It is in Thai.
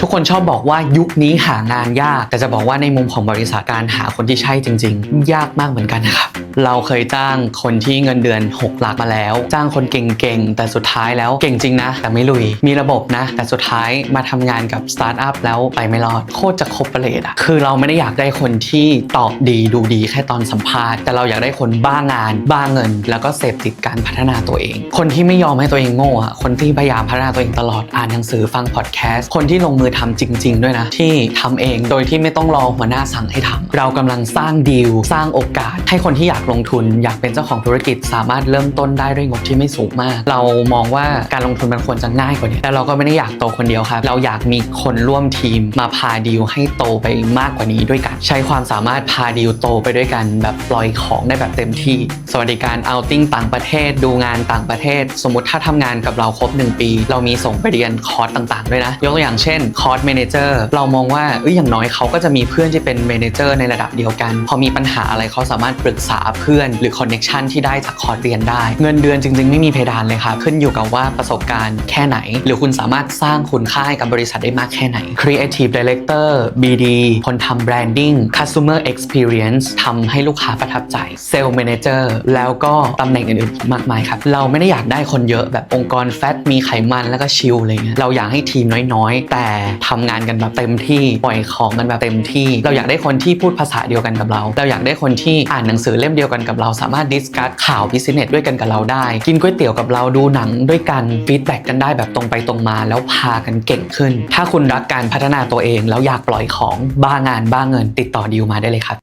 ทุกคนชอบบอกว่ายุคนี้หางานยาก แต่จะบอกว่าในมุมของบริษัทการหาคนที่ใช่จริง ๆ ยากมากเหมือนกันนะครับ เราเคยจ้างคนที่เงินเดือน6หลักมาแล้ว จ้างคนเก่งๆ แต่สุดท้ายแล้วเก่งจริงนะ แต่ไม่ลุย มีระบบนะ แต่สุดท้ายมาทำงานกับสตาร์ทอัพแล้วไปไม่รอด โคตรจะคบประเลดอะคือเราไม่ได้อยากได้คนที่ตอบดีดูดีแค่ตอนสัมภาษณ์ แต่เราอยากได้คนบ้างาน บ้าเงิน แล้วก็เสพติดการพัฒนาตัวเอง คนที่ไม่ยอมให้ตัวเองโง่อะคนที่พยายามพัฒนาตัวเองตลอดอ่านหนังสือฟังพอดแคสต์คนที่ลงมือทำจริง ๆ ด้วยนะ ที่ทำเองโดยที่ไม่ต้องรอหัวหน้าสั่งให้ทำเรากำลังสร้างดีลสร้างโอกาสให้คนที่อยากลงทุน อยากเป็นเจ้าของธุรกิจ สามารถเริ่มต้นได้ด้วยงบที่ไม่สูงมาก เรามองว่าการลงทุนมันควรจะง่ายกว่านี้แต่เราก็ไม่ได้อยากโตคนเดียวครับ เราอยากมีคนร่วมทีมมาพาดีลให้โตไปมากกว่านี้ด้วยกัน ใช้ความสามารถพาดีลโตไปด้วยกัน แบบปล่อยของได้แบบเต็มที่ สวัสดิการเอาติ้งต่างประเทศ ดูงานต่างประเทศ สมมติถ้าทำงานกับเราครบ 1 ปี เรามีส่งไปเรียนคอร์สต่างๆด้วยนะ ยกตัวอย่างเช่นคอร์สเมนเจอร์เรามองว่าเอ้ยอย่างน้อยเขาก็จะมีเพื่อนที่เป็นเมนเจอร์ในระดับเดียวกัน พอมีปัญหาอะไรเขาสามารถปรึกษาเพื่อน หรือคอนเน็ชันที่ได้จากคอร์สเรียนได้ เงินเดือนจริง ๆ ไม่มีเพดานเลยค่ะ ขึ้นอยู่กับว่าประสบการณ์แค่ไหน หรือคุณสามารถสร้างคุณค่าให้กับบริษัทได้มากแค่ไหน Creative Director BD คนทำ Branding Customer Experience ทำให้ลูกค้าประทับใจ Sales Manager แล้วก็ตำแหน่งอื่นๆมากมายครับเราไม่ได้อยากได้คนเยอะแบบองค์กรแฟตมีไขมันแล้วก็ชิลอะไรเงี้ยเราอยากให้ทีมน้อยๆ แต่ทำงานกันแบบเต็มที่ปล่อยของกันแบบเต็มที่ เราอยากได้คนที่พูดภาษาเดียวกันกับเรา เราอยากได้คนที่อ่านหนังสือเล่มเดียวกันกับเราสามารถดิสคัสข่าวพิเศษด้วยกันกับเราได้ กินก๋วยเตี๋ยวกับเราดูหนังด้วยกันฟีดแบ็กกันได้แบบตรงไปตรงมา แล้วพากันเก่งขึ้น ถ้าคุณรักการพัฒนาตัวเอง แล้วอยากปล่อยของบ้างานบ้าเงิน ติดต่อดีลมาได้เลยครับ